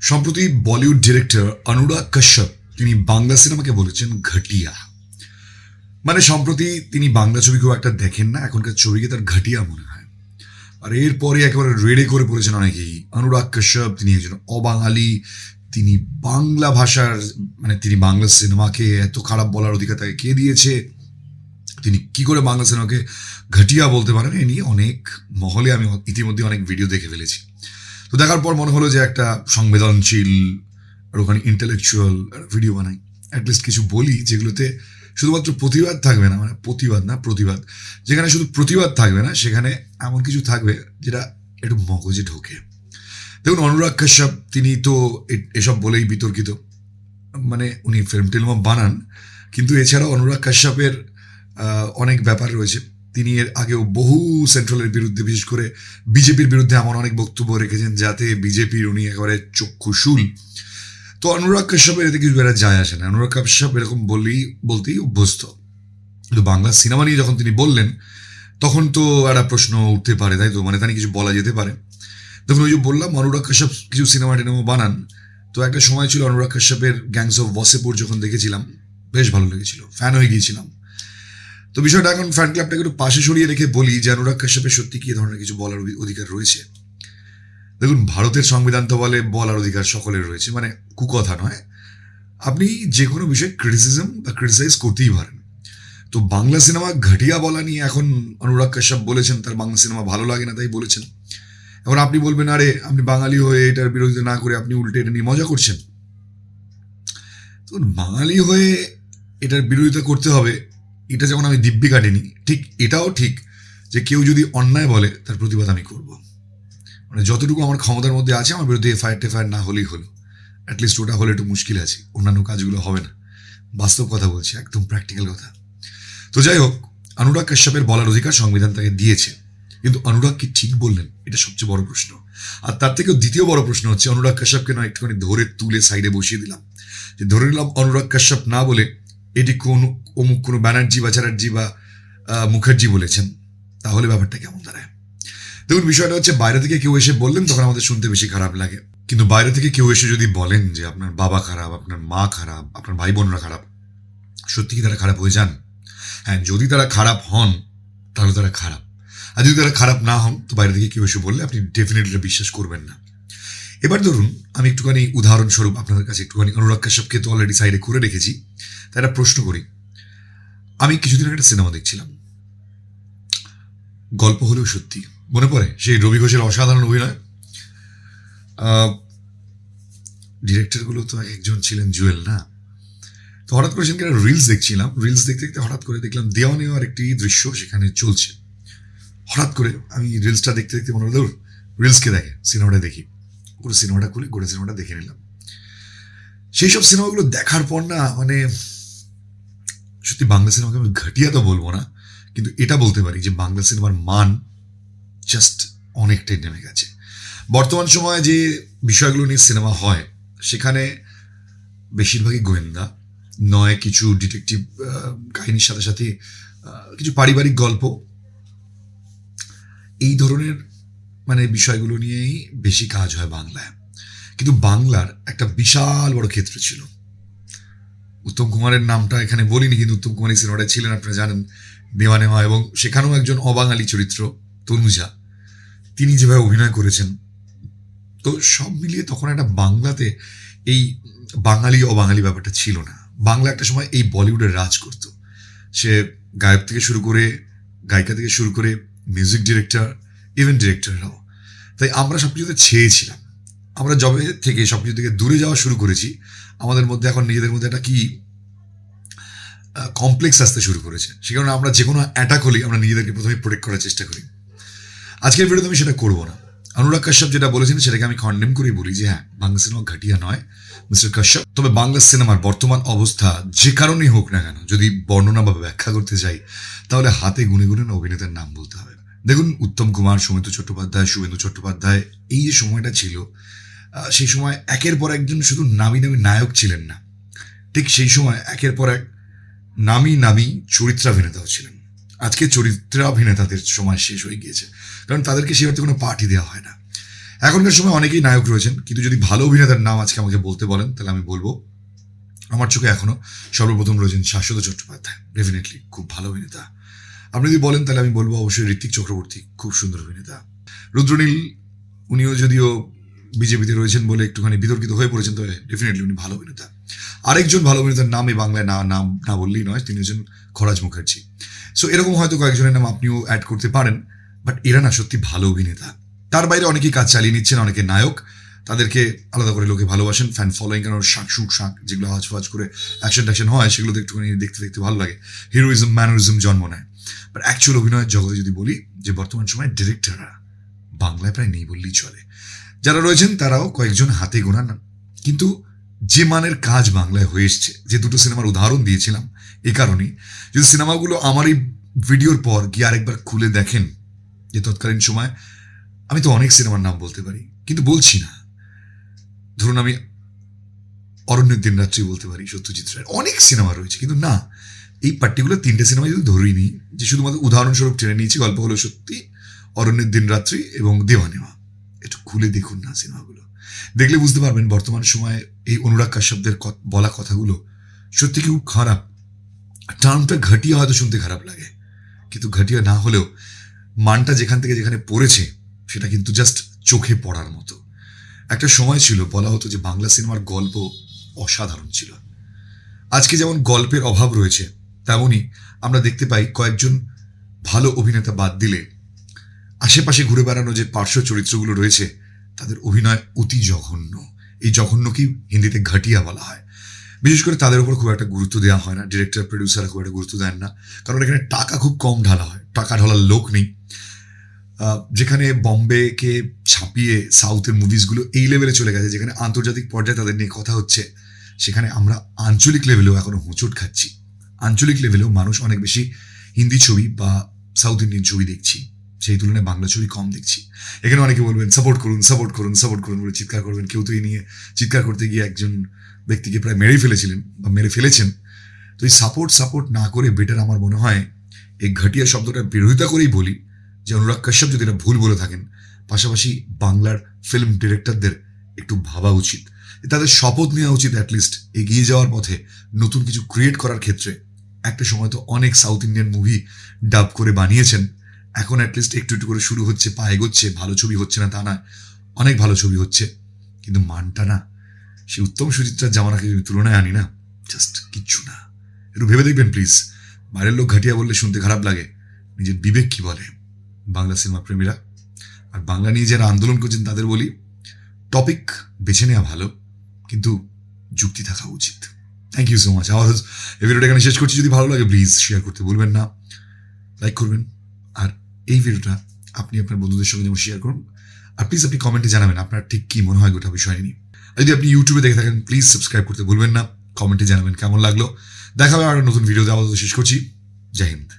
সম্প্রতি বলিউড ডিরেক্টর অনুরাগ কাশ্যপ তিনি বাংলা সিনেমাকে বলেছেন ঘটিয়া। মানে সম্প্রতি তিনি বাংলা ছবি খুব একটা দেখেন না, এখনকার ছবিকে তার ঘটিয়া মনে হয়। আর এরপরে একেবারে রেডে করে পড়েছেন অনেকেই অনুরাগ কাশ্যপ, তিনি একজন অবাঙালি, তিনি বাংলা ভাষার মানে তিনি বাংলা সিনেমাকে এত খারাপ বলার অধিকার তাকে কে দিয়েছে, তিনি কি করে বাংলা সিনেমাকে ঘটিয়া বলতে পারেন, এ নিয়ে অনেক মহলে আমি ইতিমধ্যে অনেক ভিডিও দেখে ফেলেছি। তো দেখার পর মনে হলো যে একটা সংবেদনশীল আর ওখানে ইন্টেলেকচুয়াল ভিডিও বানাই। অ্যাটলিস্ট কিছু বলি যেগুলোতে শুধুমাত্র প্রতিবাদ থাকবে না মানে প্রতিবাদ না, প্রতিবাদ। যেখানে শুধু প্রতিবাদ থাকবে না, সেখানে এমন কিছু থাকবে যেটা একটু মগজে ঢোকে। দেখুন, অনুরাগ কাশ্যপ, তিনি তো এসব বলেই বিতর্কিত। মানে উনি ফিল্ম টিল্ম বানান, কিন্তু এছাড়াও অনুরাগ কাশ্যপের অনেক ব্যাপার রয়েছে। তিনি এর আগেও বহু সেন্ট্রালের বিরুদ্ধে, বিশেষ করে বিজেপির বিরুদ্ধে এমন অনেক বক্তব্য রেখেছেন যাতে বিজেপির উনি একেবারে চক্ষুশূল। তো অনুরাগ কাশ্যপের এতে কিছু বেড়া যায় আসে না। অনুরাগ কাশ্যপ এরকম বললেই বলতেই অভ্যস্ত। কিন্তু বাংলা সিনেমা নিয়ে যখন তিনি বললেন, তখন তো একটা প্রশ্ন উঠতে পারে, তাই তো? মানে তাই কিছু বলা যেতে পারে। দেখুন ওই যে বললাম, অনুরাগ কাশ্যপ কিছু সিনেমা টিনেমা বানান। তো একটা সময় ছিল অনুরাগ কাশ্যপের গ্যাংস অফ ওয়াসেপুর যখন দেখেছিলাম, বেশ ভালো লেগেছিল। ফ্যান হয়ে গিয়েছিলাম। তো বিষয়টা এখন ফ্যান ক্লাবটাকে একটু পাশে সরিয়ে রেখে বলি যে অনুরাগ কাশ্যপের সত্যি কি ধরনের কিছু বলার অধিকার রয়েছে? দেখুন, ভারতের সংবিধান তো বলে বলার অধিকার সকলের রয়েছে মানে কুকথা নয়। আপনি যে কোনো বিষয়ে ক্রিটিসিজম বা ক্রিটিসাইজ করতেই পারেন। তো বাংলা সিনেমা ঘটিয়া বলা নিয়ে এখন অনুরাগ কাশ্যপ বলেছেন, তার বাংলা সিনেমা ভালো লাগে না তাই বলেছেন। এখন আপনি বলবেন, আরে, আপনি বাঙালি হয়ে এটার বিরোধিতা না করে আপনি উল্টে এটা নিয়ে মজা করছেন? তো বাঙালি হয়ে এটার বিরোধিতা করতে হবে এটা যেমন আমি দিব্যি কাটিনি, ঠিক এটাও ঠিক যে কেউ যদি অন্যায় বলে, তার প্রতিবাদ আমি করব। মানে যতটুকু আমার ক্ষমতার মধ্যে আছে, আমার বিরুদ্ধে এফআইআর টেফআইআর না হলেই হলো। অ্যাটলিস্ট ওটা হলে একটু মুশকিল আছে, অন্যান্য কাজগুলো হবে না। বাস্তব কথা বলছি, একদম প্র্যাকটিক্যাল কথা। তো যাই হোক, অনুরাগ কাশ্যপের বলার অধিকার সংবিধান তাকে দিয়েছে। কিন্তু অনুরাগ কি ঠিক বললেন? এটা সবচেয়ে বড় প্রশ্ন। আর তার থেকেও দ্বিতীয় বড় প্রশ্ন হচ্ছে, অনুরাগ কাশ্যপকে না একটুখানি ধরে তুলে সাইডে বসিয়ে দিলাম। যে ধরে নিলাম অনুরাগ কাশ্যপ না বলে এটি কোন অমুক কোনো ব্যানার্জি বা চ্যাটার্জি বা মুখার্জি বলেছেন, তাহলে ব্যাপারটা কেমন দাঁড়ায়? দেখুন, বিষয়টা হচ্ছে বাইরে থেকে কেউ এসে বললেন, তখন আমাদের শুনতে বেশি খারাপ লাগে। কিন্তু বাইরে থেকে কেউ এসে যদি বলেন যে আপনার বাবা খারাপ, আপনার মা খারাপ, আপনার ভাই বোনরা খারাপ, সত্যি কি তারা খারাপ হয়ে যান? হ্যাঁ যদি তারা খারাপ হন, তাহলে তারা খারাপ। আর যদি তারা খারাপ না হন, তো বাইরে থেকে কেউ এসে বললে আপনি ডেফিনেটলি বিশ্বাস করবেন না। এবার ধরুন, আমি একটুখানি উদাহরণস্বরূপ আপনাদের কাছে একটুখানি অনুরাগ কাশ্যপকে তো অলরেডি সাইডে করে রেখেছি তাই একটা প্রশ্ন করি। আমি কিছুদিন একটা সিনেমা দেখছিলাম। গল্প হলেও সত্যি। মনে পড়ে? সেই রবি ঘোষের অসাধারণ অভিনয়? ডিরেক্টরগুলো তো একজন ছিলেন জুয়েল, না? তো হঠাৎ করে সেদিনকে রিলস দেখছিলাম। রিলস দেখতে দেখতে হঠাৎ করে দেখলাম দেওয়া নেওয়ার একটি দৃশ্য সেখানে চলছে। হঠাৎ করে আমি রিলসটা দেখতে দেখতে মনে হলো রিলসকে দেখে, সিনেমাটা দেখি। পুরো সিনেমাটা খুলে, গোটা সিনেমাটা দেখে নিলাম। সেই সব সিনেমাগুলো দেখার পর না মানে সত্যি বাংলা সিনেমাকে আমি ঘাটিয়া তো বলব না, কিন্তু এটা বলতে পারি যে বাংলা সিনেমার মান জাস্ট অনেকটাই নেমে গেছে। বর্তমান সময়ে যে বিষয়গুলো নিয়ে সিনেমা হয়, সেখানে বেশিরভাগই গোয়েন্দা, নয় কিছু ডিটেকটিভ কাহিনীর সাথে সাথে কিছু পারিবারিক গল্প। এই ধরনের মানে বিষয়গুলো নিয়েই বেশি কাজ হয় বাংলায়। কিন্তু বাংলার একটা বিশাল বড় ক্ষেত্র ছিল। উত্তম কুমারের নামটা এখানে বলিনি, কিন্তু উত্তম কুমার এই সিনেমাটা ছিলেন, আপনারা জানেন দেওয়ানেওয়া এবং সেখানেও একজন অবাঙালি চরিত্র, তনুজা। তিনি যেভাবে অভিনয় করেছেন, তো সব মিলিয়ে তখন একটা বাংলাতে এই বাঙালি, অবাঙালি ব্যাপারটা ছিল না। বাংলা একটা সময় এই বলিউডের রাজ করত। সে গায়ক থেকে শুরু করে, গায়িকা থেকে শুরু করে মিউজিক ডিরেক্টর ইভেন ডিরেক্টররাও তাই আমরা সব কিছুতে ছেয়েছিলাম। আমরা জবে থেকে সব কিছু থেকে দূরে যাওয়া শুরু করেছি। আমাদের মধ্যে এখন নিজেদের মধ্যে একটা কি কমপ্লেক্স আসতে শুরু করেছে। সে কারণে আমরা যে কোনো অ্যাটাক হলেই আমরা নিজেদেরকে প্রথমে প্রোটেক্ট করার চেষ্টা করি। আজকের ভিডিওতে আমি সেটা করব না। অনুরাগ কাশ্যপ যেটা বলেছেন, সেটাকে আমি কন্ডেম করেই বলি যে হ্যাঁ বাংলা সিনেমা ঘাটিয়া নয় মিস্টার কাশ্যপ। তবে বাংলা সিনেমার বর্তমান অবস্থা যে কারণেই হোক না কেন, যদি বর্ণনা বা ব্যাখ্যা করতে যাই তাহলে হাতে গুনে গুনে অভিনেতার নাম বলতে হবে। দেখুন, উত্তম কুমার, সৌমিত্র চট্টোপাধ্যায়, শুভেন্দু চট্টোপাধ্যায়, এই যে সময়টা ছিল সেই সময় একের পর একজন শুধু নামি নামি নায়ক ছিলেন না। ঠিক সেই সময় একের পর এক নামি নামি চরিত্রাভিনেতাও ছিলেন। আজকে চরিত্রাভিনেতাদের সময় শেষ হয়ে গিয়েছে। কারণ তাদেরকে সেভাবে কোনো পার্টি দেওয়া হয় না। এখনকার সময় অনেকেই নায়ক রয়েছেন, কিন্তু যদি ভালো অভিনেতার নাম আজকে আমাকে বলতে বলেন, তাহলে আমি বলব, আমার চোখে এখনও সর্বপ্রথম রয়েছেন শাশ্বত চট্টোপাধ্যায়। ডেফিনেটলি খুব ভালো অভিনেতা। আপনি যদি বলেন, তাহলে আমি বলব অবশ্যই ঋত্বিক চক্রবর্তী, খুব সুন্দর অভিনেতা। রুদ্রনীল, উনিও যদিও বিজেপিতে রয়েছেন বলে একটুখানি বিতর্কিত হয়ে পড়েছেন, তবে ডেফিনেটলি উনি ভালো অভিনেতা। আরেকজন ভালো অভিনেতার নাম এই বাংলায় না, নাম না বললেই নয়, তিনি হচ্ছেন খরাজ মুখার্জি। সো এরকম হয়তো কয়েকজনের নাম আপনিও অ্যাড করতে পারেন বাট এরা না সত্যি ভালো অভিনেতা। তার বাইরে অনেকেই কাজ চালিয়ে নিচ্ছেন, অনেকে নায়ক। তাদেরকে আলাদা করে লোকে ভালোবাসেন ফ্যান ফলোয়িং কারণ শাক, শুক, শাক, যেগুলো হাজ ফাজ করে অ্যাকশন ট্যাকশন হয়, সেগুলো একটুখানি দেখতে দেখতে ভালো লাগে। হিরোইজম ম্যানারিজম জন্ম নেয়। বাট অ্যাকচুয়াল অভিনয়ের জগতে যদি বলি, যে বর্তমান সময়ে ডিরেক্টররা বাংলায় প্রায় নেই বললেই চলে। যারা রয়েছেন, তারাও কয়েকজন হাতে গোনা না কিন্তু যে মানের কাজ বাংলায় হয়ে এসছে, যে দুটো সিনেমার উদাহরণ দিয়েছিলাম, এ কারণেই। যদি সিনেমাগুলো আমার এই ভিডিওর পর গিয়ে আরেকবার খুলে দেখেন, যে তৎকালীন সময়, আমি তো অনেক সিনেমার নাম বলতে পারি, কিন্তু বলছি না। ধরুন আমি অরণ্যের দিন রাত্রি বলতে পারি, সত্যজিৎ রায়ের। অনেক সিনেমা রয়েছে, কিন্তু না। এই পার্টিকুলার তিনটে সিনেমা যদি ধরেই নিই, যে শুধুমাত্র উদাহরণস্বরূপ টেনে নিয়েছি, গল্প হলো সত্যি অরণ্যের দিন রাত্রি এবং দেওয়ানেওয়া একটু খুলে দেখুন না সিনেমাগুলো দেখলে বুঝতে পারবেন বর্তমান সময়ে এই অনুরাগ কাশ্যপদের বলা কথাগুলো সত্যি খুব খারাপ। টার্মটা ঘটিয়া হয়তো শুনতে খারাপ লাগে। কিন্তু ঘটিয়া না হলেও মানটা যেখান থেকে যেখানে পড়েছে, সেটা কিন্তু জাস্ট চোখে পড়ার মতো। একটা সময় ছিল, বলা হতো যে বাংলা সিনেমার গল্প অসাধারণ ছিল। আজকে যেমন গল্পের অভাব রয়েছে তেমনই আমরা দেখতে পাই কয়েকজন ভালো অভিনেতা বাদ দিলে আশেপাশে ঘুরে বেড়ানো যে পার্শ্ব চরিত্রগুলো রয়েছে, তাদের অভিনয় অতি জঘন্য। এই জঘন্যকেই হিন্দিতে ঘাটিয়া বলা হয়। বিশেষ করে তাদের উপর খুব একটা গুরুত্ব দেওয়া হয় না। ডিরেক্টর প্রডিউসাররা খুব একটা গুরুত্ব দেন না। কারণ এখানে টাকা খুব কম ঢালা হয়। টাকা ঢালার লোক নেই। যেখানে বম্বেকে ছাপিয়ে সাউথের মুভিসগুলো এই লেভেলে চলে গেছে, যেখানে আন্তর্জাতিক পর্যায়ে তাদের নিয়ে কথা হচ্ছে, সেখানে আমরা আঞ্চলিক লেভেলেও এখনও হোঁচট খাচ্ছি। আঞ্চলিক লেভেলেও মানুষ অনেক বেশি হিন্দি ছবি বা সাউথ ইন্ডিয়ান ছবি দেখছি। সেই তুলনায় বাংলা ছবি কম দেখছি। এখানে অনেকে বলবেন, সাপোর্ট করুন সাপোর্ট করুন সাপোর্ট করুন বলে চিৎকার করবেন। কেউ তো এই নিয়ে চিৎকার করতে গিয়ে একজন ব্যক্তিকে প্রায় মেরেই ফেলেছিলেন বা মেরে ফেলেছেন। তো এই সাপোর্ট সাপোর্ট না করে বেটার আমার মনে হয় এই ঘটিয়া শব্দটার বিরোধিতা করেই বলি যে অনুরাগ কাশ্যপ যদি এটা ভুল বলে থাকেন, পাশাপাশি বাংলার ফিল্ম ডিরেক্টরদের একটু ভাবা উচিত। তাদের শপথ নেওয়া উচিত অ্যাটলিস্ট এগিয়ে যাওয়ার পথে নতুন কিছু ক্রিয়েট করার ক্ষেত্রে। একটা সময় তো অনেক সাউথ ইন্ডিয়ান মুভি ডাব করে বানিয়েছেন। এখন অ্যাটলিস্ট একটু একটু করে শুরু হচ্ছে, পা এগোচ্ছে, ভালো ছবি হচ্ছে না তা না অনেক ভালো ছবি হচ্ছে। কিন্তু মানটা না সে উত্তম সুচিত্রার জামানাকে যদি তুলনায় আনি না জাস্ট কিচ্ছু না। একটু ভেবে দেখবেন প্লিজ বাইরের লোক ঘাটিয়া বললে শুনতে খারাপ লাগে। নিজের বিবেক কি বলে বাংলা সিনেমা প্রেমীরা? আর বাংলা নিয়ে যারা আন্দোলন করছেন তাদের বলি টপিক বেছে নেওয়া ভালো, কিন্তু যুক্তি থাকা উচিত। থ্যাংক ইউ সো মাচ আমার এই ভিডিওটা এখানে শেষ করছি। যদি ভালো লাগে প্লিজ শেয়ার করতে ভুলবেন না। লাইক করবেন। আর এই ভিডিওটা আপনি আপনার বন্ধুদের সঙ্গে যেমন শেয়ার করুন। আর প্লিজ আপনি কমেন্টে জানাবেন আপনার ঠিক কী মনে হয় গোটা বিষয় নিয়ে। আর যদি আপনি ইউটিউবে দেখে থাকেন প্লিজ সাবস্ক্রাইব করতে ভুলবেন না। কমেন্টে জানাবেন কেমন লাগল। দেখা হবে আরও নতুন ভিডিও দেওয়া শেষ করছি। জয় হিন্দ।